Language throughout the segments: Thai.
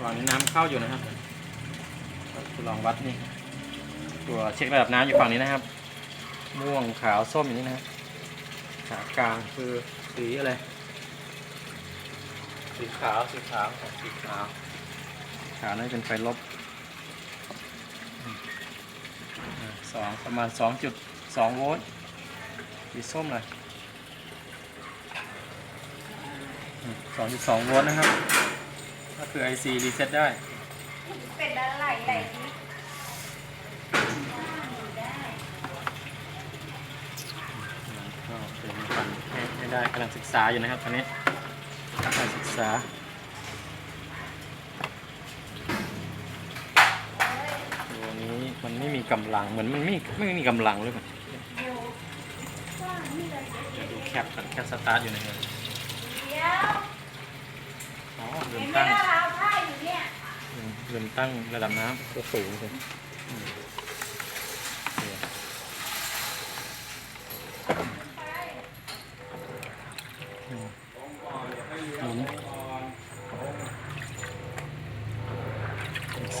ระหว่างนี้น้ำเข้าอยู่นะครับลองวัดนี่ตัวเช็คระดับน้ำอยู่ฝั่งนี้นะครับ ม่วงขาวส้มอย่างนี้นะครับขากลางคือสีอะไรสีขาวสีขาวครับสีขาวขาวน่าจะเป็นไฟลบอ่าสองประมาณสองจุดสองโวลต์สีส้มเลยสองจุดสองโวลต์นะครับ ก็คือ IC รีเซ็ตได้ เป็นอะไรไหลนี้ก็เป็นฟันให้ได้กำลังศึกษาอยู่นะครับตอนนี้กำลังศึกษาตัวนี้มันไม่มีกำลังเหมือนมันไม่ไม่มีกำลังเลยมันเดี๋ยวดูแคปก่อนแคปสตาร์ทอยู่นะครับ ลืเห็มนไหมตั้งล่ะเราผ้าอยู่เนี่ยลืมลืมตั้งระดับน้ำตัวสูงเลยอืมโอเคอืมหมุน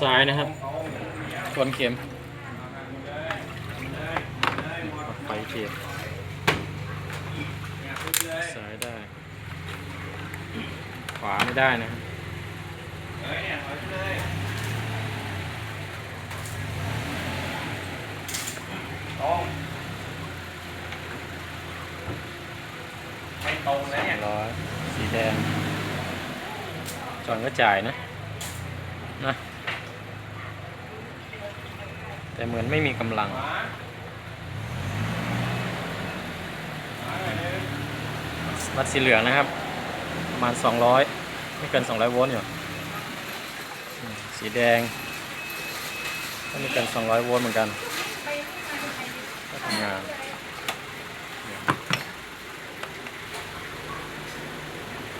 ซ้ายนะครับทวนเข็มไฟเทียบซ้ายได้ ขวา ได้นะครับไม่ตรงสนะามเนี่ยร้อยสีแดง จอนก็จ่ายนะนะแต่เหมือนไม่มีกำลังวัดสีเหลืองนะครับ ประมาณ 200 ไม่เกิน 200 โวลต์อยู่อืมสีแดงก็ไม่เกิน 200 โวลต์เหมือนกันก็ทำงาน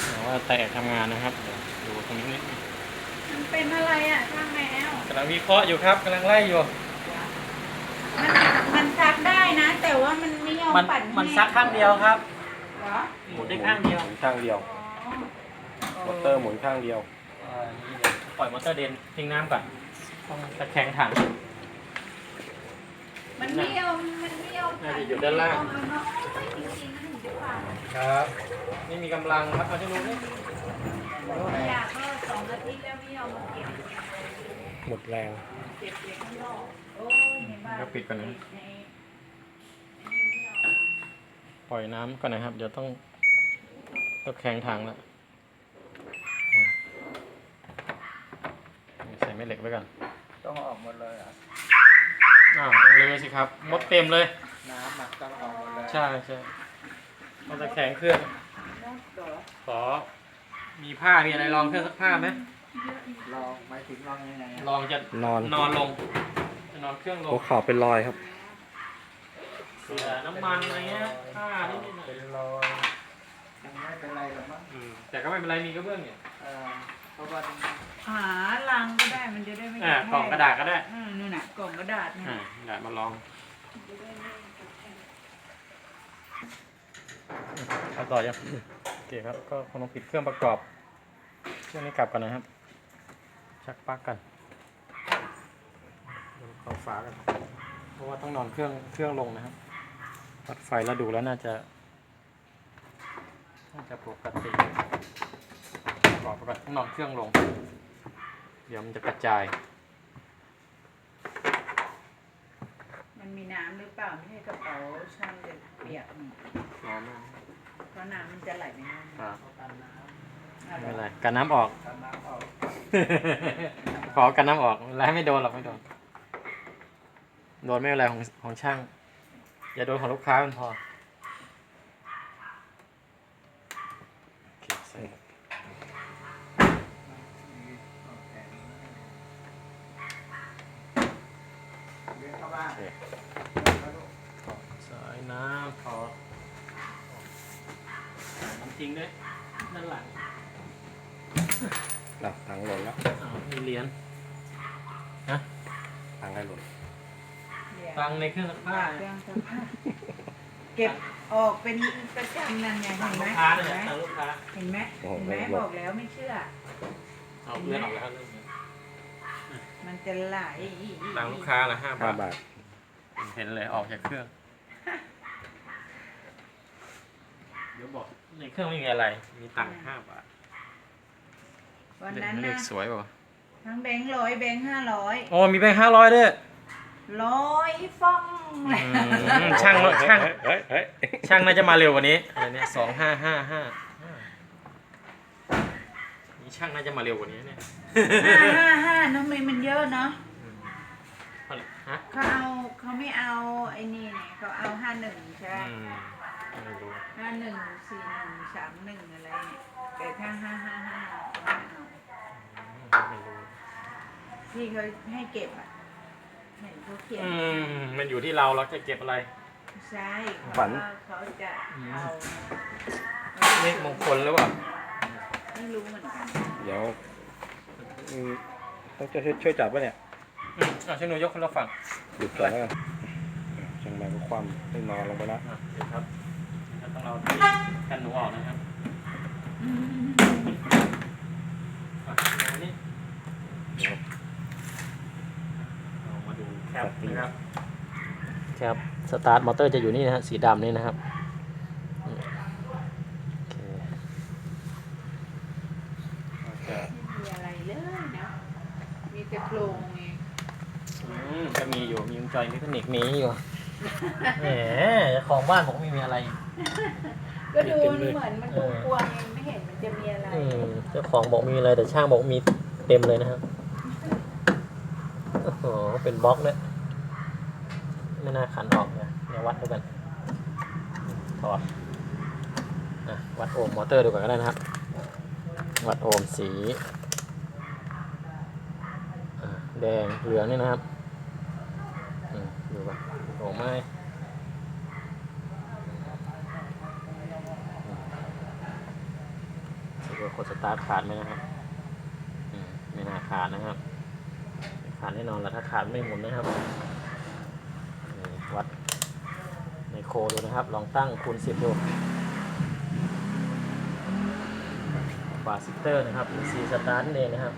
แต่ว่าแตกทำงานนะครับเดี๋ยวดูตรงนี้นิดมันเป็นอะไรอะช่างแมวกำลังวิเคราะห์อยู่ครับกำลังไล่อยู่ มันมันซักได้นะ แต่ว่ามันไม่ยอมมันปั่นมันซักข้างเดียวครับเหรอหมุนได้ข้างเดียวหมุนข้างเดียว อ๋อมอเตอร์หมุนข้างเดียวเอ่อนี่เดี๋ยวปล่อยมอเตอร์เดนทิ้งน้ำก่อนต้องตะแคงถัง มันไม่ยอมมันไม่ยอมน่าจะอยู่ด้านล่าง เอเนาะจริงๆมันถึงจะปั่นครับไม่มีกำลังครับเอาจะรู้นี่ขยะก็สองอาทิตย์แล้วไม่ยอมมาเก็บหมดแรง เก็บเก็บข้างนอกโอ้ยในบ้านก็ปิดก่อนนะในปล่อยน้ำก่อนนะครับ เดี๋ยวต้องตะแคงถังละใส่แม่เหล็กไว้ก่อนต้องออกหมดเลยอะอ้าวต้องเลยสิครับ มดเต็มเลย น้ำอะต้องออกหมดเลยใช่ใช่ต้องตะแคงเครื่องนอกตัวขอ มีผ้ามีอะไรรองเครื่องซักผ้าไหมลองหมายถึงลองยังไงลองจะนอนนอนลง จะนอนเครื่องลงหัวเข่าเป็นรอยครับ เสือน้ำมันอะไรเงี้ยผ้านิดๆหน่อยเป็นรอยยังไม่เป็นไรหรอกมั้งอืมแต่ก็ไม่เป็นไรมีกระเบื้องเนี่ยเออเพ ราะว่าหาลังก็ได้มันจะได้ไม่อ่าแห้กล่องกระดาษก็ได้อืมนู่นน่ะกล่องกระดาษเนี่ยอ่าเดี๋ยวมาลองเอาต่อยังโอเคครับ ก็คงต้องปิดเครื่องประกอบ เครื่องนี้กลับกันนะครับ ชักปลั๊กกันเดี๋ยวเข้าฝากัน เพราะว่าต้องนอนเครื่องเครื่องลงนะครับวัดไฟแล้วดูแล้วน่าจะ น่าจะปกติประก อบไปก่อนต้องนอนเครื่องลง เดี๋ยวมันจะกระจาย มันมีน้ำหรือเปล่าไม่ใช่กระเป๋าช่างจะเปียกนี่ร้อนมากเพราะน้ำมันจะไหลไปนู่นครับอะไม่เป็นไรกันน้ำออกกันน้ำออก ขอกันน้ำออกแล้วไม่โดนหรอกไม่โดน โดนไม่เป็นไรของของช่าง อย่าโดนของลูกค้ามันพอโอเคใส่ เรียนเข้าบ้านโอเคถอดสายน้ำถอดสายน้ำจริงด้วยด้านหลังหลับถังหล่นแล้วอ้าวมีเหรียญนะถังอะไรหล่นเดี๋ยวตังในเครื่องซักผ้าเครื่องซักผ้าเก็บออกเป็นประจำนั่นไงตัเห็งนไหมลูกค้าเห็เนี่ยนไหมตังลูกค้าเห็นไหมเห็นไหมบอกแล้วไม่เชื่ออเอาเลื่อนออกแล้วเลื่อน มันจะไหลตังลูกค้าละห้าห้าบาทบาทเห็นเลยออกจากเครื่อง เดี๋ยวบอกในเครื่องไม่มีอะไร มีตังค์ห้าบาทวันนั้นเลนะขสวยป่ะทั้งแบงค์ร้อยแบงค์ห้าร้อยโอ้มีแบงค์ห้าร้อยด้วย ร้อยฟ้องอืมช่างช่างเฮ้ยเฮ้ยช่างน่าจะมาเร็วกว่านี้อะไรเนี่ยสองห้าห้าห้านี่ช่างน่าจะมาเร็วกว่านี้เนี่ย ห้าห้าห้าน้องเมย์มันเยอะเนาะอืมฮะเขาเอาเขาไม่เอาไอ้นี่เนี่ยเขาเอาห้าหนึ่งใช่ไหมอืมไม่รู้ห้าหนึ่งสี่หนึ่งสามหนึ่งอะไรเนี่ยแต่ถ้าห้าห้าห้าไม่เอาไม่รู้ที่เขาให้เก็บอะเห็นเขาเขียนอืมมันอยู่ที่เราเราจะเก็บอะไร ใช่เขาฝัน ว่าเขาจะเอาเลขมงคลหรือเปล่าไม่รู้เหมือนกัน เดี๋ยว อืมต้องช่วยช่วยจับป่ะเนี่ยอืมเอาช่วยหนูยกคนละฝั่งหยุดก่อนแล้วกันช่างแม่ก็ความให้นอนลงไปแล้วอะเดี๋ยวครับเราต้องเอาแผ่นหนูออกนะครับอืมอะอันนี้เดี๋ยวเรามาดูแคปนะครับแคปสตาร์ทมอเตอร์จะอยู่นี่นะฮะ สีดำนี่นะครับอืมโอเคโอเค ไม่มีอะไรเลยนะมีแต่โครงเอง อืมจะมีอยู่มีวงจร อิเล็กทรอนิกส์มีอยู่แหมเจ้าของบ้านผมไม่มีอะไร ก็ดูมันเหมือนมันกลัวๆเองไม่เห็นมันจะมีอะไรอืมเจ้าของบอกมีอะไรแต่ช่างบอกมีเต็มเลยนะครับโอ้โหเป็นบล็อกเนี่ยไม่น่าขันออกนะเดี๋ยววัดดูกันถอดอะวัดโอห์มมอเตอร์ดูก่อนก็ได้นะครับ วัดโอห์มสีอะแดงเหลืองนี่นะครับอืมดูก่อน โอ้ไม่ดูว่ากดสตาร์ทขาดไหมนะครับมไม่น่าขาดนะครับ ขาดแน่นอนแล้วถ้าขาดไม่หมุนนะครับ วัดในโคดูนะครับ ลองตั้งคูณสิบดูบาซิเตอร์นะครับเป็นซีสตาร์ทนั่นเองนะครับ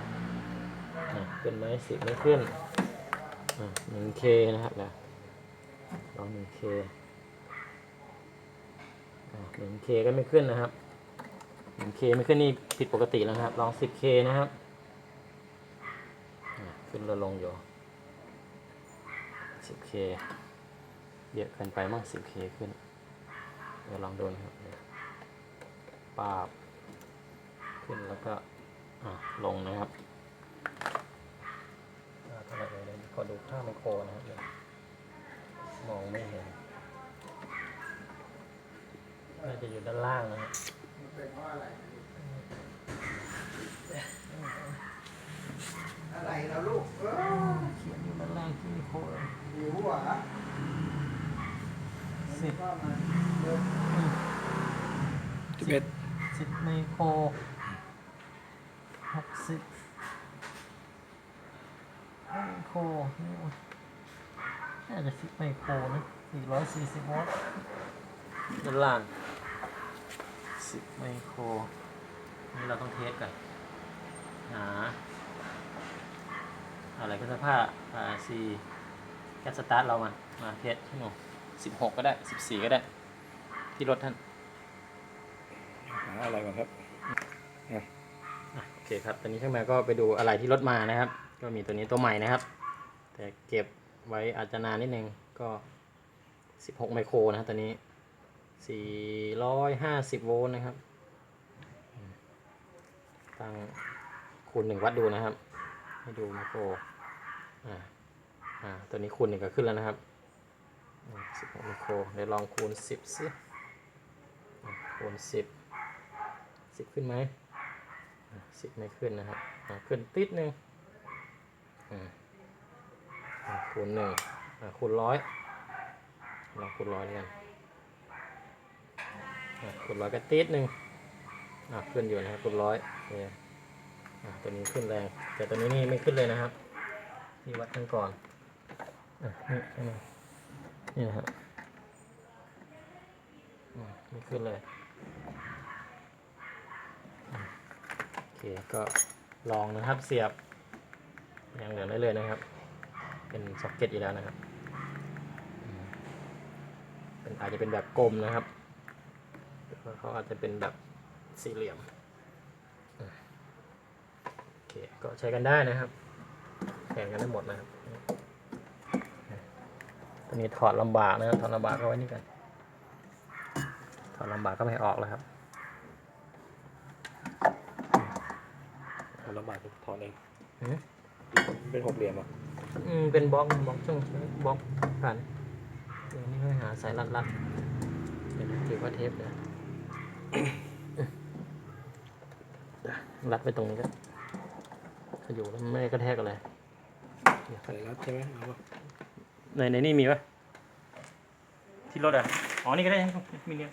ขึ้นไหมสิบไม่ขึ้นหนึ่งเคนะครับนะ ลองหนึ่งเคหนึ่งเคก็ไม่ขึ้นนะครับ 1K ไม่ขึ้นนี่ผิดปกติแล้วนะครับ ลอง 10K นะครับ ขึ้นลดลงอยู่ 10K เยอะเกินไปมั่ง 10K ขึ้น เดี๋ยวลองดูนะครับปาบ ขึ้นแล้วก็อะลงนะครับอ่าท่าไหร่เลยขอดูค่าไมโครนะครับเดี๋ยว มองไม่เห็นน่าจะอยู่ด้านล่างนะครับอะไรแล้วลูกเออเขียนอยู่ด้านล่างที่ไมโครหิวอะสิบสิบเอ็ดสิบไมโครหกสิบไมโครนี่วะ น่าจะสิบไมโครนะสี่ร้อยสี่สิบโวลต์ด้านล่างสิบไมโคร นี่เราต้องเทสกันหา อะไรก็สภาพอ่าซีแก๊สสตาร์ทเรามา มาเทสที่หนูสิบหกก็ได้สิบสี่ก็ได้ ที่รถท่านหาอะไรก่อนครับอะโอเคครับ ตอนนี้ช่างแมวก็ไปดูอะไรที่รถมานะครับ ก็มีตัวนี้ตัวใหม่นะครับ แต่เก็บ ไว้อาจจะนานนิดนึงก็ 16 ไมโครนะครับตัวนี้ 450 โวลต์นะครับ ตั้งคูณหนึ่งวัดดูนะครับ ให้ดูไมโครอ่าอ่าตัวนี้คูณหนึ่งก็ขึ้นแล้วนะครับ 16 ไมโคร เดี๋ยวลองคูณ 10สิคูณ 10สิบขึ้นไหมสิบไม่ขึ้นนะครับขึ้นติดหนึ่งอ่า คูณหนึ่งคูณร้อยลองคูณร้อยด้วยกันคูณร้อยก็ติดหนึ่งขึ้นอยู่นะครับคูณร้อยเคอะตัวนี้ขึ้นแรง แต่ตัวนี้นี่ไม่ขึ้นเลยนะครับนี่วัดกันก่อนอนี่นี่นะครับไม่ขึ้นเลยโอเคก็ลองนะครับเสียบยางเหลืองได้เลยนะครับ เป็นซ็อกเก็ตอยู่แล้วนะครับอืมเป็นอาจจะเป็นแบบกลมนะครับแล้วเขาอาจจะเป็นแบบสี่เหลี่ยมอืมโอเคก็ใช้กันได้นะครับแข่งกันได้หมดนะครับตัวนี้ถอดลำบากนะครับถอดลำบากก็ไว้นี่กันถอดลำบากก็ไม่ออกแล้วครับเอาระบาดถอดเองอืมเป็นหกเหลี่ยมอะ อืมเป็นบล็อกบล็อกช่องบล็อกผ่านเดี๋ยวนี้ให้หาสายรัดรัดเดี๋ยวนะถือว่าเทปนะรัดไปตรงนี้ก็ขอยู่แล้วไม่ได้กระแทกอะไรใส่รัดใช่ไหมเอาปะในในนี่มีปะที่รถอะอ๋อนี่ก็ได้ครับมีเนียม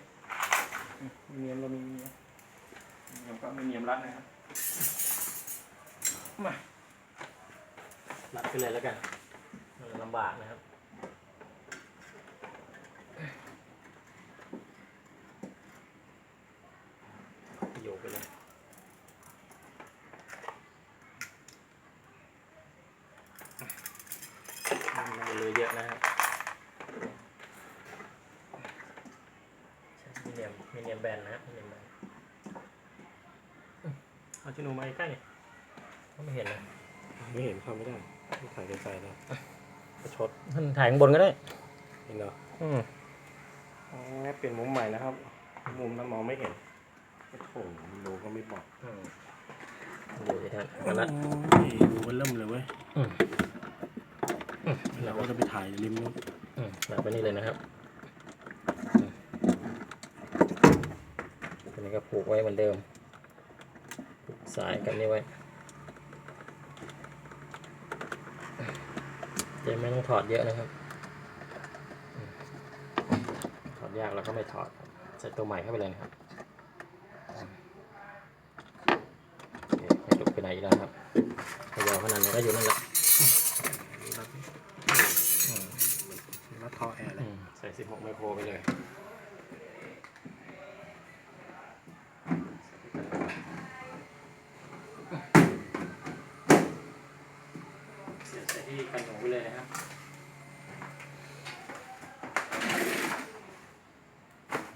อืมมีเนียมเรามีมีเนียมมีเนียมก็มีเนียมรัดนะครับมา รัดไปเลยแล้วกันมันลำบากนะครับโยกไปเลยมันเลยเยอะนะครับใช้มีเนียมมีเนียมแบนนะครับมีเนียมแบนเอาที่หนูมาใกล้ๆนี่ก็ไม่เห็นนะไม่เห็นเข้าไม่ได้ต้อง ถ่ายไกลๆนะประชดท่านถ่ายข้างบนก็ได้เห็นเหรออืมอ๋อเปลี่ยนมุมใหม่นะครับ มุมนั้นมองไม่เห็นโอ้โหดูก็ไม่บอกอืมดูสิท่านมาละโอ้ยดูมันเริ่มเลยเว้ยอืมเราก็จะไปถ่ายริมนู้นอืมแบบนี้เลยนะครับอืมอันนี้ก็ผูกไว้เหมือนเดิมผูกสายกับนี่ไว้ จะไม่ต้องถอดเยอะนะครับอืมถอดยากเราก็ไม่ถอดครับใส่ตัวใหม่เข้าไปเลยนะครับอืมโอเคไม่ลุกไปไหนอีกแล้วครับพยาวขนาดไหนก็อยู่นั่นแหละอืมรัดท่อแอร์เลอืยมใส่ 16 ไมโครไปเลย เสียบใส่ที่กันหนูไปเลยนะครับ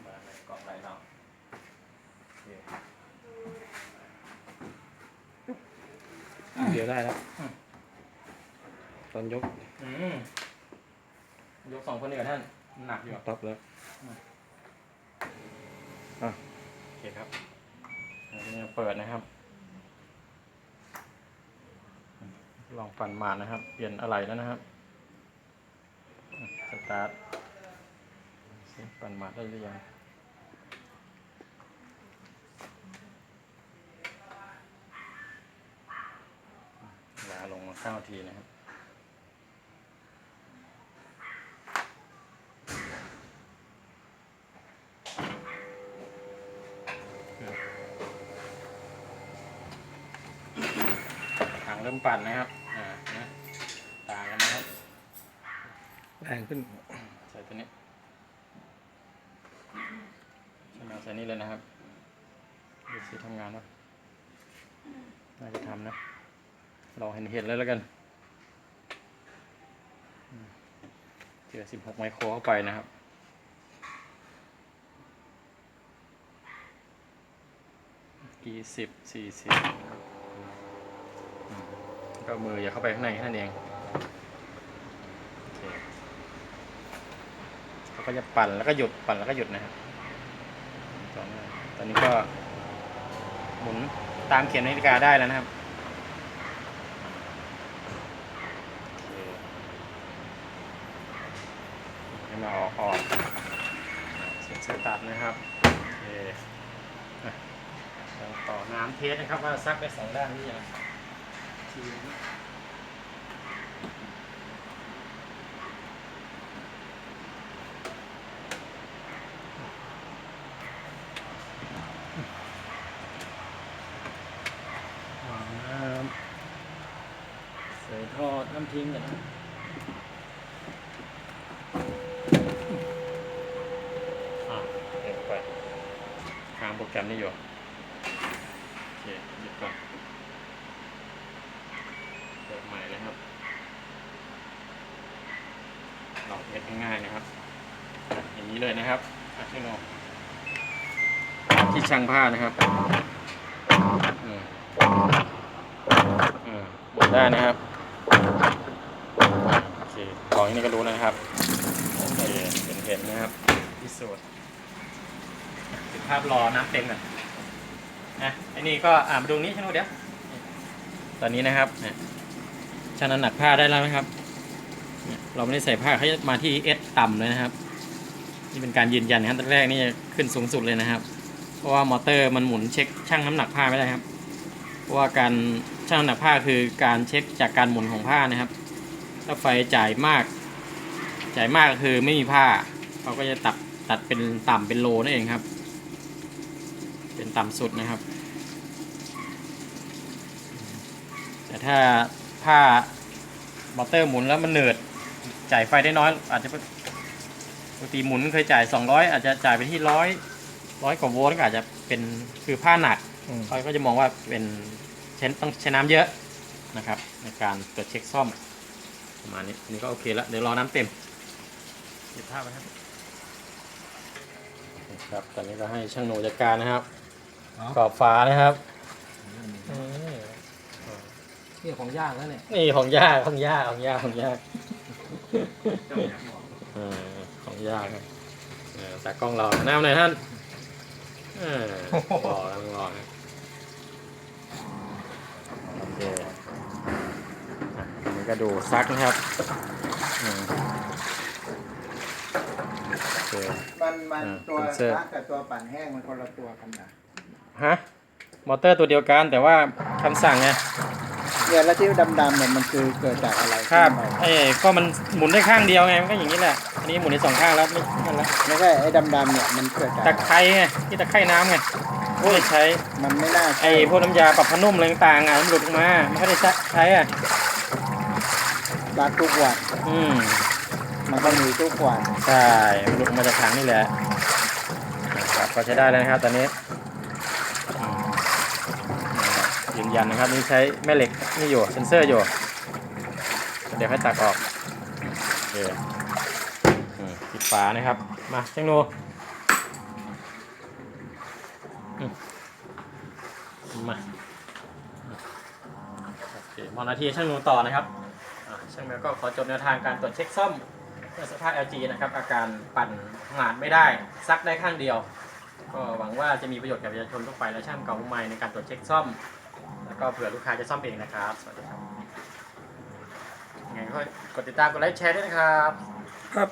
มาในกล่องไหนเนาะโอเค เดี๋ ยวได้แล้วอืม ตอนยกอืมยกสองคนนี้กับท่านหนักอยู่ ตับแล้ว โอเคครับอันนี้เปิดนะครับ ลองปั่นมานะครับ เปลี่ยนอะไรแล้วนะครับอืมสตาร์ทซิปั่นมาได้หรือยังเว ลาลงมาเก้าทีนะครับถังเริ่มปั่นนะครับ อ่านะต่างกันนะครับ แรงขึ้น ใส่ตัวนี้ใช่ไหมใส่นี่เลยนะครับดูสิทำงานวะน่าจะทำนะ ลองเห็นเห็นๆเลยแล้วกันเจือสิบหกไมโครเข้าไปนะครับกี่สิบสี่สิบก็มืออย่าเข้าไปข้างในแค่นั้นเองเขาก็จะปั่นแล้วก็หยุดปั่นแล้วก็หยุดนะครับตอนนี้ตอนนี้ก็หมุนตามเข็มนาฬิกาได้แล้วนะครับโอเคให้มาออกออกเสียบสายตัดนะครับโอเคอะเราต่อ น้ำเทสนะครับว่าซักไปสองด้านหรือยังทีนี้วางน้ำใส่ทอดน้ำทิ้งกันนะอะเดี๋ยวไปค้างโปรแกรมนี้อยู่ ก่อนเปิดใหม่นะครับลองเอ็ง่ายๆนะครับ อย่างนี้เลยนะครับช่างออกที่ช่างผ้านะครับเออเออดได้นะครับโอเคของนี้ก็รู้นะครับโอเคเป็นเห็นนะครับพิสูติดภาพรอน้ำเต็มอะ นะไอ้นี่ก็อ่ามาดูนี้ช่างโนเดี๋ยวตอนนี้นะครับเนี่ยชั่งน้ำหนักผ้าได้แล้วนะครับ เราไม่ได้ใส่ผ้าเขาจะมาที่เอสต่ำเลยนะครับ นี่เป็นการยืนยันครับตอนแรกนี่จะขึ้นสูงสุดเลยนะครับ เพราะว่ามอเตอร์มันหมุนเช็คชั่งน้ำหนักผ้าไม่ได้ครับ เพราะว่าการชั่งน้ำหนักผ้าคือการเช็คจากการหมุนของผ้านะครับ ถ้าไฟจ่ายมาก จ่ายมากคือไม่มีผ้าเขาก็จะตัดตัดเป็นต่ำเป็นโลนั่นเองครับ ต่ำสุดนะครับ แต่ถ้าผ้ามอเตอร์หมุนแล้วมันเหนืดจ่ายไฟได้น้อย อาจจะปกติหมุนเคยจ่าย 200 อาจจะจ่ายไปที่ร้อยร้อยกว่าโวลต์ก็อาจจะเป็นคือผ้าหนักอืมเขาก็จะมองว่าเป็นใช้ต้องใช้น้ำเยอะนะครับ ในการตรวจเช็คซ่อมประมาณนี้อันนี้ก็โอเคแล้วเดี๋ยวรอน้ำเต็มเก็บภาพไว้ครับครับ ตอนนี้เราให้ช่างโหนจัดการนะครับ กรอบฟ้านะครับอืมนี่ของยากแล้วเนี่ยนี่ของยากของยากของยากของยากเออของยากครับเออตากล้องเราหน้าหน่อยท่านเออรอแล้วรอนะโอเคอะอันนี้ก็ดูซักนะครับอืมโอเค มันมันอ่าตัวเป็นเสื้อ ซักกับตัวปั่นแห้งมันคนละตัวกันนะ ฮะมอเตอร์ตัวเดียวกัน แต่ว่าคำสั่งไงเนี่ยแล้วที่ดำๆเนี่ยมันคือเกิดจากอะไรครับขึ้นมาเอ้ยก็มันหมุนได้ข้างเดียวไงมันก็อย่างนี้แหละอันนี้หมุนได้สองข้างแล้วไม่นั่นละไม่ใช่ไอ้ดำๆเนี่ยมันเกิดจากตะไคร้ไงที่ตะไคร้น้ำไงโอ้ยใช้มันไม่น่าไอ้ใช่พวกน้ำยาปรับผ้านุ่มอะไรต่างๆอะมันหลุดออกมาไม่ค่อยได้ใช้อะรักทุกวันอืม มันก็มีทุกวันใช่มันหลุดออกมาจากถังนี่แหละนะครับก็ใช้ได้แล้วนะครับตอนนี้อืม ยันนะครับ นี่ใช้แม่เหล็กนี่อยู่เซนเซอร์อยู่ เดี๋ยวให้ตักออกโอเคปิดฝานะครับ มาเจ้งนูมาโอเคมอนาทีช่างนูต่อนะครับช่างแมวก็ขอจบแนวทางการตรวจเช็คซ่อมเครื่องซักผ้า LG นะครับ อาการปั่นงานไม่ได้ซักได้ข้างเดียว ก็หวังว่าจะมีประโยชน์กับประชาชนทั่วไปและช่างเก่าใหม่ในการตรวจเช็คซ่อม ก็เผื่อลูกค้าจะซ่อมเองนะครับ สวัสดีครับยังไงก็กดติดตามกดไลค์แชร์ด้วยนะครับ ครับ